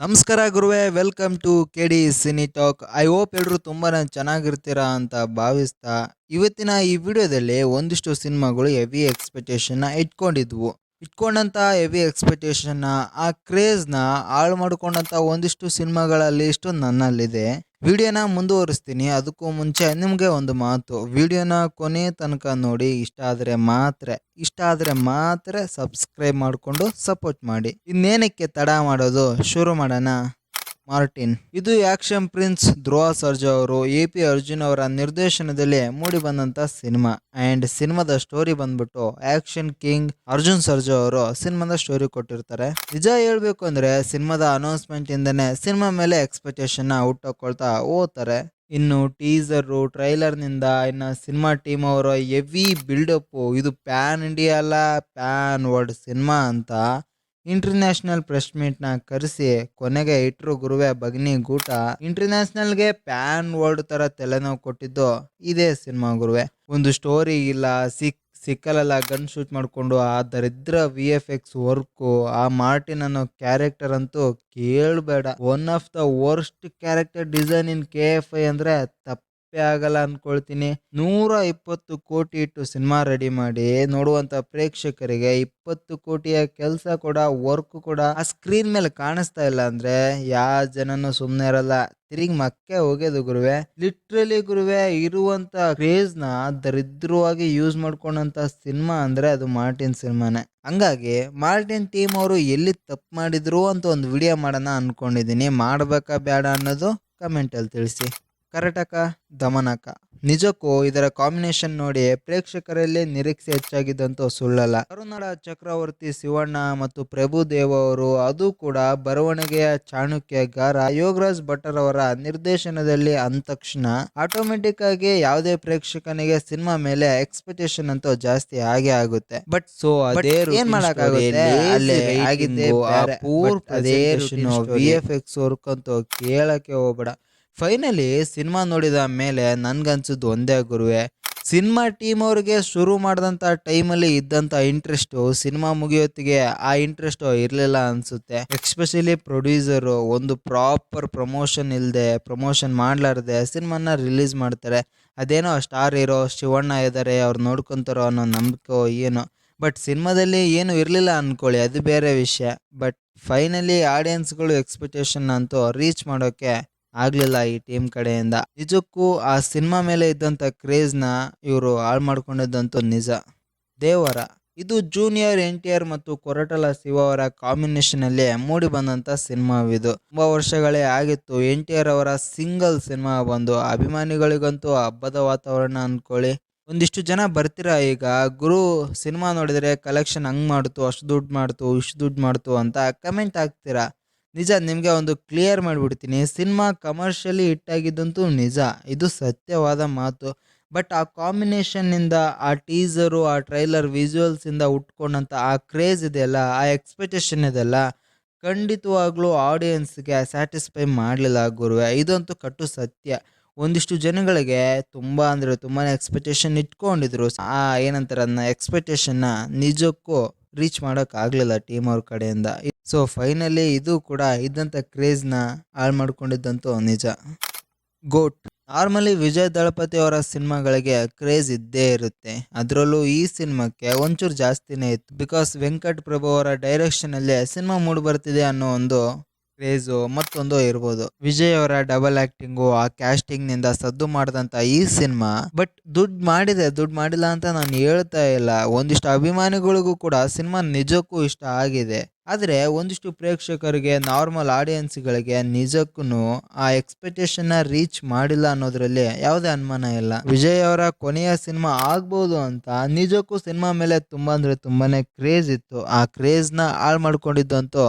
ನಮಸ್ಕಾರ ಗುರುವೆ welcome to K D cine talk I hope ಎಲ್ಲರೂ ತುಂಬಾ ಚೆನ್ನಾಗಿರ್ತೀರಾ ಅಂತ ಭಾವಿಸ್ತಾ, ಇವತ್ತಿನ ಈ ವಿಡಿಯೋದಲ್ಲಿ ಒಂದಿಷ್ಟು ಸಿನಿಮಾಗಳು ಹೆವಿ ಎಕ್ಸ್ಪೆಕ್ಟೇಷನ್ನ ಇಟ್ಕೊಂಡಿದ್ವು. ಇಟ್ಕೊಂಡಂಥ ಹೆವಿ ಎಕ್ಸ್ಪೆಕ್ಟೇಷನ್ನ ಆ ಕ್ರೇಜ್ನ ಹಾಳು ಮಾಡ್ಕೊಂಡಂಥ ಒಂದಿಷ್ಟು ಸಿನಿಮಾಗಳಲ್ಲಿ ಇಷ್ಟು ನನ್ನಲ್ಲಿದೆ. ವಿಡಿಯೋನ ಮುಂದುವರಿಸ್ತೀನಿ. ಅದಕ್ಕೂ ಮುಂಚೆ ನಿಮಗೆ ಒಂದು ಮಾತು. ವಿಡಿಯೋನ ಕೊನೆ ತನಕ ನೋಡಿ. ಇಷ್ಟ ಆದರೆ ಮಾತ್ರ, ಇಷ್ಟ ಆದರೆ ಮಾತ್ರ ಸಬ್ಸ್ಕ್ರೈಬ್ ಮಾಡಿಕೊಂಡು ಸಪೋರ್ಟ್ ಮಾಡಿ. ಇನ್ನೇನಕ್ಕೆ ತಡ ಮಾಡೋದು? ಶುರು ಮಾಡೋಣ. ಮಾರ್ಟಿನ್. ಇದು ಆಕ್ಷನ್ ಪ್ರಿನ್ಸ್ ಧ್ರುವ ಸರ್ಜಾ ಅವರು, ಎ ಪಿ ಅರ್ಜುನ್ ಅವರ ನಿರ್ದೇಶನದಲ್ಲಿ ಮೂಡಿ ಬಂದಂತ ಸಿನಿಮಾ. ಅಂಡ್ ಸಿನಿಮಾದ ಸ್ಟೋರಿ ಬಂದ್ಬಿಟ್ಟು ಆಕ್ಷನ್ ಕಿಂಗ್ ಅರ್ಜುನ್ ಸರ್ಜಾ ಅವರು ಸಿನಿಮಾದ ಸ್ಟೋರಿ ಕೊಟ್ಟಿರ್ತಾರೆ. ನಿಜ ಹೇಳ್ಬೇಕು ಅಂದ್ರೆ ಸಿನಿಮಾದ ಅನೌನ್ಸ್ಮೆಂಟ್ ಇಂದನೇ ಸಿನಿಮಾ ಮೇಲೆ ಎಕ್ಸ್ಪೆಕ್ಟೇಷನ್ ಹುಟ್ಟಕೊಳ್ತಾ ಹೋಗ್ತಾರೆ. ಇನ್ನು ಟೀಸರು ಟ್ರೈಲರ್ನಿಂದ ಇನ್ನು ಸಿನಿಮಾ ಟೀಮ್ ಅವರ ಹೆವಿ ಬಿಲ್ಡಪ್ ಇದು ಪ್ಯಾನ್ ಇಂಡಿಯಾ ಅಲ್ಲ ಪ್ಯಾನ್ ವರ್ಲ್ಡ್ ಸಿನಿಮಾ ಅಂತ ಇಂಟರ್ನ್ಯಾಷನಲ್ ಪ್ರೆಸ್ ಮೀಟ್ನ ಕರೆಸಿ ಕೊನೆಗೆ ಇಟ್ರು ಗುರುವೆ ಬಗ್ನಿ ಗೂಟ ಇಂಟರ್ನ್ಯಾಷನಲ್ಗೆ ಪ್ಯಾನ್ ವರ್ಲ್ಡ್ ತರ ತಲೆನೋವು ಕೊಟ್ಟಿದ್ದು ಇದೇ ಸಿನಿಮಾ ಗುರುವೆ. ಒಂದು ಸ್ಟೋರಿ ಇಲ್ಲ, ಸಿಕ್ ಸಿಕ್ಕಲೆಲ್ಲ ಗನ್ ಶೂಟ್ ಮಾಡಿಕೊಂಡು, ಆ ದರಿದ್ರ ವಿ ಎಫ್ ಎಕ್ಸ್ ವರ್ಕು ಆ ಮಾರ್ಟಿನ್ ಅನ್ನೋ ಕ್ಯಾರೆಕ್ಟರ್ ಅಂತೂ ಕೇಳಬೇಡ. One of the worst character design in K F I ಅಂದರೆ ತಪ್ಪೇ. ಆಗಲ್ಲ ಅನ್ಕೊಳ್ತೀನಿ. ನೂರ ಇಪ್ಪತ್ತು ಕೋಟಿ ಇಟ್ಟು ಸಿನಿಮಾ ರೆಡಿ ಮಾಡಿ ನೋಡುವಂತ ಪ್ರೇಕ್ಷಕರಿಗೆ ಇಪ್ಪತ್ತು ಕೋಟಿಯ ಕೆಲಸ ಕೂಡ ವರ್ಕ್ ಕೂಡ, ಆ ಸ್ಕ್ರೀನ್ ಮೇಲೆ ಕಾಣಿಸ್ತಾ ಇಲ್ಲ ಅಂದ್ರೆ ಯಾವ ಜನನು ಸುಮ್ಮನೆ ಇರಲ್ಲ. ತಿರುಗಿ ಮಕ್ಕೆ ಹೋಗೋದು ಗುರುವೆ. ಲಿಟ್ರಲಿ ಗುರುವೆ, ಇರುವಂತ ಕ್ರೇಜ್ನ ದರಿದ್ರವಾಗಿ ಯೂಸ್ ಮಾಡ್ಕೊಂಡಂತ ಸಿನಿಮಾ ಅಂದ್ರೆ ಅದು ಮಾರ್ಟಿನ್ ಸಿನಿಮಾನೆ. ಹಂಗಾಗಿ ಮಾರ್ಟಿನ್ ಟೀಮ್ ಅವರು ಎಲ್ಲಿ ತಪ್ಪು ಮಾಡಿದ್ರು ಅಂತ ಒಂದು ವಿಡಿಯೋ ಮಾಡೋಣ ಅನ್ಕೊಂಡಿದೀನಿ. ಮಾಡ್ಬೇಕಾ ಬೇಡ ಅನ್ನೋದು ಕಮೆಂಟಲ್ಲಿ ತಿಳಿಸಿ. ಕರಟಕ ದಮನಕ. ನಿಜಕ್ಕೂ ಇದರ ಕಾಂಬಿನೇಷನ್ ನೋಡಿ ಪ್ರೇಕ್ಷಕರಲ್ಲಿ ನಿರೀಕ್ಷೆ ಹೆಚ್ಚಾಗಿದ್ದಂತೂ ಸುಳ್ಳಲ್ಲ. ಕರುನಾಡ ಚಕ್ರವರ್ತಿ ಶಿವಣ್ಣ ಮತ್ತು ಪ್ರಭುದೇವ ಅವರು ಅದು ಕೂಡ ಬರವಣಿಗೆಯ ಚಾಣಕ್ಯಗಾರ. ಯೋಗರಾಜ್ ಭಟ್ಟರ್ ಅವರ ನಿರ್ದೇಶನದಲ್ಲಿ ಅಂದ ತಕ್ಷಣ ಆಟೋಮೆಟಿಕ್ ಆಗಿ ಯಾವುದೇ ಪ್ರೇಕ್ಷಕನಿಗೆ ಸಿನಿಮಾ ಮೇಲೆ ಎಕ್ಸ್ಪೆಕ್ಟೇಷನ್ ಅಂತೂ ಜಾಸ್ತಿ ಆಗೇ ಆಗುತ್ತೆ. ಬಟ್ ಸೊ ಅದೇ ಏನ್ ಮಾಡಕ್ಕಾಗುತ್ತೆ ಅಲ್ಲೇ ಆಗಿದ್ದೆ ಪೂರ್ ಅದೇ ವಿ ಎಫ್ ಎಕ್ಸ್ ವರ್ಕ್ ಅಂತೂ ಕೇಳಕ್ಕೆ ಹೋಗ್ಬೇಡ. ಫೈನಲಿ ಸಿನಿಮಾ ನೋಡಿದ ಮೇಲೆ ನನ್ಗನ್ಸಿದ್ದು ಒಂದೇ ಗುರುವೆ ಸಿನಿಮಾ ಟೀಮ್ ಅವ್ರಿಗೆ ಶುರು ಮಾಡಿದಂಥ ಟೈಮಲ್ಲಿ ಇದ್ದಂಥ ಇಂಟ್ರೆಸ್ಟು ಸಿನಿಮಾ ಮುಗಿಯೋತ್ತಿಗೆ ಆ ಇಂಟ್ರೆಸ್ಟು ಇರಲಿಲ್ಲ ಅನಿಸುತ್ತೆ. ಎಕ್ಸ್ಪೆಷಲಿ ಪ್ರೊಡ್ಯೂಸರು ಒಂದು ಪ್ರಾಪರ್ ಪ್ರಮೋಷನ್ ಇಲ್ಲದೆ ಪ್ರಮೋಷನ್ ಮಾಡಲಾರ್ದೆ ಸಿನಿಮಾನ ರಿಲೀಸ್ ಮಾಡ್ತಾರೆ. ಅದೇನೋ ಸ್ಟಾರ್ ಇರೋ ಶಿವಣ್ಣ ಇದ್ದಾರೆ ಅವ್ರು ನೋಡ್ಕೊತಾರೋ ಅನ್ನೋ ನಂಬಿಕೆ ಏನೋ. ಬಟ್ ಸಿನಿಮಾದಲ್ಲಿ ಏನು ಇರಲಿಲ್ಲ ಅಂದ್ಕೊಳ್ಳಿ ಅದು ಬೇರೆ ವಿಷಯ. ಬಟ್ ಫೈನಲಿ ಆಡಿಯನ್ಸ್ಗಳು ಎಕ್ಸ್ಪೆಕ್ಟೇಷನ್ ಅಂತೂ ರೀಚ್ ಮಾಡೋಕ್ಕೆ ಆಗಲಿಲ್ಲ ಈ ಟೀಮ್ ಕಡೆಯಿಂದ. ನಿಜಕ್ಕೂ ಆ ಸಿನಿಮಾ ಮೇಲೆ ಇದ್ದಂಥ ಕ್ರೇಜ್ನ ಇವರು ಹಾಳು ಮಾಡ್ಕೊಂಡಿದ್ದಂತೂ ನಿಜ. ದೇವರ, ಇದು ಜೂನಿಯರ್ ಎನ್ ಟಿ ಆರ್ ಮತ್ತು ಕೊರಟಲ ಶಿವ ಅವರ ಕಾಂಬಿನೇಷನ್ ಅಲ್ಲಿ ಮೂಡಿ ಬಂದಂತ ಸಿನಿಮಾವಿದು. ತುಂಬಾ ವರ್ಷಗಳೇ ಆಗಿತ್ತು ಎನ್ ಟಿ ಆರ್ ಅವರ ಸಿಂಗಲ್ ಸಿನಿಮಾ ಬಂದು. ಅಭಿಮಾನಿಗಳಿಗಂತೂ ಹಬ್ಬದ ವಾತಾವರಣ ಅನ್ಕೊಳ್ಳಿ. ಒಂದಿಷ್ಟು ಜನ ಬರ್ತೀರಾ ಈಗ? ಗುರು ಸಿನಿಮಾ ನೋಡಿದರೆ ಕಲೆಕ್ಷನ್ ಹಂಗ್ ಮಾಡ್ತು, ಅಷ್ಟು ದುಡ್ಡು ಮಾಡ್ತು, ಇಷ್ಟು ದುಡ್ಡು ಮಾಡ್ತು ಅಂತ ಕಮೆಂಟ್ ಹಾಕ್ತೀರಾ? ನಿಜ ನಿಮಗೆ ಒಂದು ಕ್ಲಿಯರ್ ಮಾಡಿಬಿಡ್ತೀನಿ. ಸಿನಿಮಾ ಕಮರ್ಷಿಯಲಿ ಹಿಟ್ ಆಗಿದ್ದಂತೂ ನಿಜ. ಇದು ಸತ್ಯವಾದ ಮಾತು. ಬಟ್ ಆ ಕಾಂಬಿನೇಷನ್ನಿಂದ ಆ ಟೀಸರು ಆ ಟ್ರೈಲರ್ ವಿಜುವಲ್ಸಿಂದ ಉಟ್ಕೊಂಡಂಥ ಆ ಕ್ರೇಜ್ ಇದೆಯಲ್ಲ, ಆ ಎಕ್ಸ್ಪೆಕ್ಟೇಷನ್ ಇದೆಯಲ್ಲ, ಖಂಡಿತವಾಗ್ಲೂ ಆಡಿಯನ್ಸ್ಗೆ ಸ್ಯಾಟಿಸ್ಫೈ ಮಾಡಲಿಲ್ಲ ಗುರುವೆ. ಇದಂತೂ ಕಟ್ಟು ಸತ್ಯ. ಒಂದಿಷ್ಟು ಜನಗಳಿಗೆ ತುಂಬ ಅಂದರೆ ತುಂಬಾ ಎಕ್ಸ್ಪೆಕ್ಟೇಷನ್ ಇಟ್ಕೊಂಡಿದ್ರು. ಆ ಏನಂತಾರೆ ಅದನ್ನ ಎಕ್ಸ್ಪೆಕ್ಟೇಷನ್ನ ನಿಜಕ್ಕೂ ರೀಚ್ ಮಾಡೋಕ್ಕಾಗಲಿಲ್ಲ ಟೀಮ್ ಅವ್ರ ಕಡೆಯಿಂದ. ಸೊ ಫೈನಲಿ ಇದು ಕೂಡ ಇದ್ದಂಥ ಕ್ರೇಜ್ನ ಹಾಳು ಮಾಡ್ಕೊಂಡಿದ್ದಂತೂ ನಿಜ. ಗೋಟ್ ನಾರ್ಮಲಿ ವಿಜಯ್ ದಳಪತಿ ಅವರ ಸಿನಿಮಾಗಳಿಗೆ ಕ್ರೇಜ್ ಇದ್ದೇ ಇರುತ್ತೆ. ಅದರಲ್ಲೂ ಈ ಸಿನಿಮಾಕ್ಕೆ ಒಂಚೂರು ಜಾಸ್ತಿನೇ ಇತ್ತು. ಬಿಕಾಸ್ ವೆಂಕಟ್ ಪ್ರಭು ಅವರ ಡೈರೆಕ್ಷನಲ್ಲೇ ಸಿನಿಮಾ ಮೂಡ್ ಬರ್ತಿದೆ ಅನ್ನೋ ಒಂದು ಕ್ರೇಜು, ಮತ್ತೊಂದು ಇರ್ಬೋದು. ವಿಜಯ್ ಅವರ ಡಬಲ್ ಆಕ್ಟಿಂಗು, ಆ ಕ್ಯಾಸ್ಟಿಂಗ್ನಿಂದ ಸದ್ದು ಮಾಡಿದಂತ ಈ ಸಿನಿಮಾ. ಬಟ್ ದುಡ್ಡು ಮಾಡಿದೆ, ದುಡ್ಡು ಮಾಡಿಲ್ಲ ಅಂತ ನಾನು ಹೇಳ್ತಾ ಇಲ್ಲ. ಒಂದಿಷ್ಟು ಅಭಿಮಾನಿಗಳಿಗೂ ಕೂಡ ಸಿನಿಮಾ ನಿಜಕ್ಕೂ ಇಷ್ಟ ಆಗಿದೆ. ಆದರೆ ಒಂದಿಷ್ಟು ಪ್ರೇಕ್ಷಕರಿಗೆ ನಾರ್ಮಲ್ ಆಡಿಯನ್ಸ್ಗಳಿಗೆ ನಿಜಕ್ಕೂ ಆ ಎಕ್ಸ್ಪೆಕ್ಟೇಷನ್ನ ರೀಚ್ ಮಾಡಿಲ್ಲ ಅನ್ನೋದ್ರಲ್ಲಿ ಯಾವುದೇ ಅನುಮಾನ ಇಲ್ಲ. ವಿಜಯ್ ಅವರ ಕೊನೆಯ ಸಿನಿಮಾ ಆಗ್ಬೋದು ಅಂತ ನಿಜಕ್ಕೂ ಸಿನಿಮಾ ಮೇಲೆ ತುಂಬ ಅಂದರೆ ತುಂಬಾನೇ ಕ್ರೇಜ್ ಇತ್ತು. ಆ ಕ್ರೇಜ್ನ ಹಾಳು ಮಾಡ್ಕೊಂಡಿದ್ದಂತೂ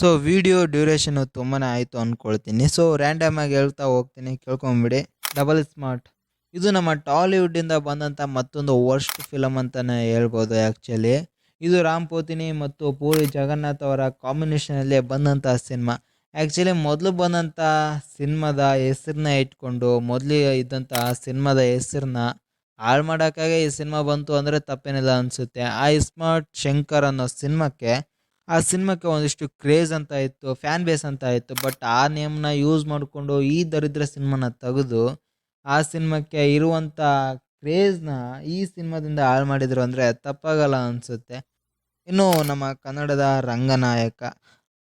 ಸೊ ವಿಡಿಯೋ ಡ್ಯೂರೇಷನ್ ತುಂಬಾ ಆಯಿತು ಅಂದ್ಕೊಳ್ತೀನಿ ಸೊ ರ್ಯಾಂಡಮ್ ಆಗಿ ಹೇಳ್ತಾ ಹೋಗ್ತೀನಿ. ಕೇಳ್ಕೊಂಬಿಡಿ. ಡಬಲ್ ಸ್ಮಾರ್ಟ್ ಇದು ನಮ್ಮ ಟಾಲಿವುಡ್ಡಿಂದ ಬಂದಂಥ ಮತ್ತೊಂದು ವರ್ಸ್ಟ್ ಫಿಲಮ್ ಅಂತಲೇ ಹೇಳ್ಬೋದು ಆ್ಯಕ್ಚುಲಿ ಇದು ರಾಮ್ ಪೋತಿನಿ ಮತ್ತು ಪೂರಿ ಜಗನ್ನಾಥ್ ಅವರ ಕಾಂಬಿನೇಷನಲ್ಲೇ ಬಂದಂಥ ಸಿನಿಮಾ ಆ್ಯಕ್ಚುಲಿ ಮೊದಲು ಬಂದಂಥ ಸಿನಿಮಾದ ಹೆಸರನ್ನ ಇಟ್ಕೊಂಡು, ಮೊದಲು ಇದ್ದಂಥ ಸಿನಿಮಾದ ಹೆಸರನ್ನ ಹಾಳು ಮಾಡೋಕ್ಕಾಗೆ ಈ ಸಿನಿಮಾ ಬಂತು ಅಂದರೆ ತಪ್ಪೇನಿಲ್ಲ ಅನಿಸುತ್ತೆ. ಆ ಸ್ಮಾರ್ಟ್ ಶಂಕರ್ ಅನ್ನೋ ಸಿನಿಮಾಕ್ಕೆ ಆ ಸಿನಿಮಾಕ್ಕೆ ಒಂದಿಷ್ಟು ಕ್ರೇಜ್ ಅಂತ ಇತ್ತು, ಫ್ಯಾನ್ ಬೇಸ್ ಅಂತ ಇತ್ತು, ಬಟ್ ಆ ನೇಮ್ನ ಯೂಸ್ ಮಾಡಿಕೊಂಡು ಈ ದರಿದ್ರ ಸಿನಿಮಾನ ತೆಗೆದು ಆ ಸಿನಿಮಾಕ್ಕೆ ಇರುವಂಥ ಕ್ರೇಜ್ನ ಈ ಸಿನಿಮಾದಿಂದ ಹಾಳು ಮಾಡಿದ್ರು ಅಂದರೆ ತಪ್ಪಾಗಲ್ಲ ಅನಿಸುತ್ತೆ. ಇನ್ನು ನಮ್ಮ ಕನ್ನಡದ ರಂಗನಾಯಕ,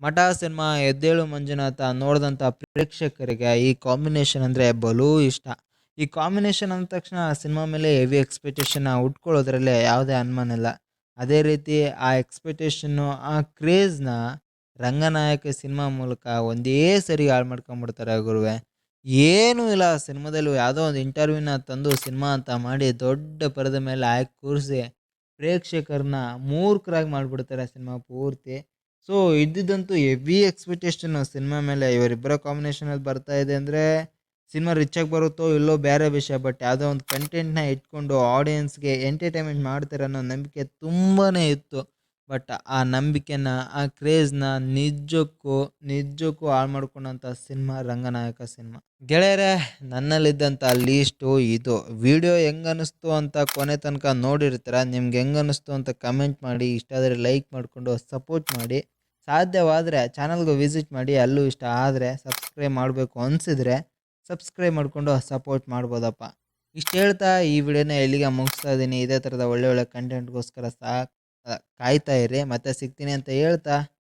ಮಠ ಸಿನಿಮಾ ಎದ್ದೇಳು ಮಂಜುನಾಥ ನೋಡಿದಂಥ ಪ್ರೇಕ್ಷಕರಿಗೆ ಈ ಕಾಂಬಿನೇಷನ್ ಅಂದರೆ ಬಲೂ ಇಷ್ಟ. ಈ ಕಾಂಬಿನೇಷನ್ ಅಂದ ತಕ್ಷಣ ಸಿನಿಮಾ ಮೇಲೆ ಹೆವಿ ಎಕ್ಸ್ಪೆಕ್ಟೇಷನ್ನ ಉಟ್ಕೊಳ್ಳೋದ್ರಲ್ಲೇ ಯಾವುದೇ ಅನುಮಾನ ಇಲ್ಲ. ಅದೇ ರೀತಿ ಆ ಎಕ್ಸ್ಪೆಕ್ಟೇಷನ್ನು ಆ ಕ್ರೇಜ್ನ ರಂಗನಾಯಕ ಸಿನಿಮಾ ಮೂಲಕ ಒಂದೇ ಸರಿ ಹಾಳು ಮಾಡ್ಕೊಂಬಿಡ್ತಾರೆ ಗುರುವೆ. ಏನೂ ಇಲ್ಲ ಸಿನಿಮಾದಲ್ಲಿ ಯಾವುದೋ ಒಂದು ಇಂಟರ್ವ್ಯೂನ ತಂದು ಸಿನಿಮಾ ಅಂತ ಮಾಡಿ ದೊಡ್ಡ ಪರದ ಮೇಲೆ ಹಾಕಿ ಕೂರಿಸಿ ಪ್ರೇಕ್ಷಕರನ್ನ ಮೂರ್ಖರಾಗಿ ಮಾಡಿಬಿಡ್ತಾರೆ ಸಿನಿಮಾ ಪೂರ್ತಿ. ಸೊ ಇದ್ದಿದ್ದಂತೂ ಹೆವಿ ಎಕ್ಸ್ಪೆಕ್ಟೇಷನ್ನು ಸಿನಿಮಾ ಮೇಲೆ ಇವರಿಬ್ಬರ ಕಾಂಬಿನೇಷನಲ್ಲಿ ಬರ್ತಾ ಇದೆ ಅಂದರೆ ಸಿನಿಮಾ ರಿಚಾಗಿ ಬರುತ್ತೋ ಇಲ್ಲೋ ಬೇರೆ ವಿಷಯ ಬಟ್ ಯಾವುದೋ ಒಂದು ಕಂಟೆಂಟ್ನ ಇಟ್ಕೊಂಡು ಆಡಿಯನ್ಸ್ಗೆ ಎಂಟರ್ಟೈನ್ಮೆಂಟ್ ಮಾಡ್ತಾರೆ ಅನ್ನೋ ನಂಬಿಕೆ ತುಂಬಾ ಇತ್ತು. ಬಟ್ ಆ ನಂಬಿಕೆನ, ಆ ಕ್ರೇಜ್ನ ನಿಜಕ್ಕೂ ನಿಜಕ್ಕೂ ಹಾಳು ಮಾಡ್ಕೊಂಡಂಥ ಸಿನಿಮಾ, ರಂಗನಾಯಕ ಸಿನಿಮಾ. ಗೆಳೆಯರೇ ನನ್ನಲ್ಲಿದ್ದಂಥ ಲೀಸ್ಟು ಇದು. ವಿಡಿಯೋ ಹೆಂಗೆ ಅನ್ನಿಸ್ತು ಅಂತ ಕೊನೆ ತನಕ ನೋಡಿರ್ತೀರ? ನಿಮ್ಗೆ ಹೆಂಗೆ ಅಂತ ಕಮೆಂಟ್ ಮಾಡಿ, ಇಷ್ಟ ಆದರೆ ಲೈಕ್ ಮಾಡಿಕೊಂಡು ಸಪೋರ್ಟ್ ಮಾಡಿ. ಸಾಧ್ಯವಾದರೆ ಚಾನಲ್ಗೂ ವಿಸಿಟ್ ಮಾಡಿ, ಅಲ್ಲೂ ಇಷ್ಟ ಆದರೆ ಸಬ್ಸ್ಕ್ರೈಬ್ ಮಾಡಬೇಕು ಅನಿಸಿದ್ರೆ ಸಬ್ಸ್ಕ್ರೈಬ್ ಮಾಡಿಕೊಂಡು ಸಪೋರ್ಟ್ ಮಾಡ್ಬೋದಪ್ಪ. ಇಷ್ಟು ಹೇಳ್ತಾ ಈ ವಿಡಿಯೋನ ಎಲ್ಲಿಗೆ ಮುಗಿಸ್ತಾ ಇದ್ದೀನಿ ಇದೇ ಥರದ ಒಳ್ಳೆ ಒಳ್ಳೆ ಕಂಟೆಂಟ್ಗೋಸ್ಕರ ಸಾಕು ಕಾಯ್ತಾ ಇರಿ, ಮತ್ತೆ ಸಿಗ್ತೀನಿ ಅಂತ ಹೇಳ್ತಾ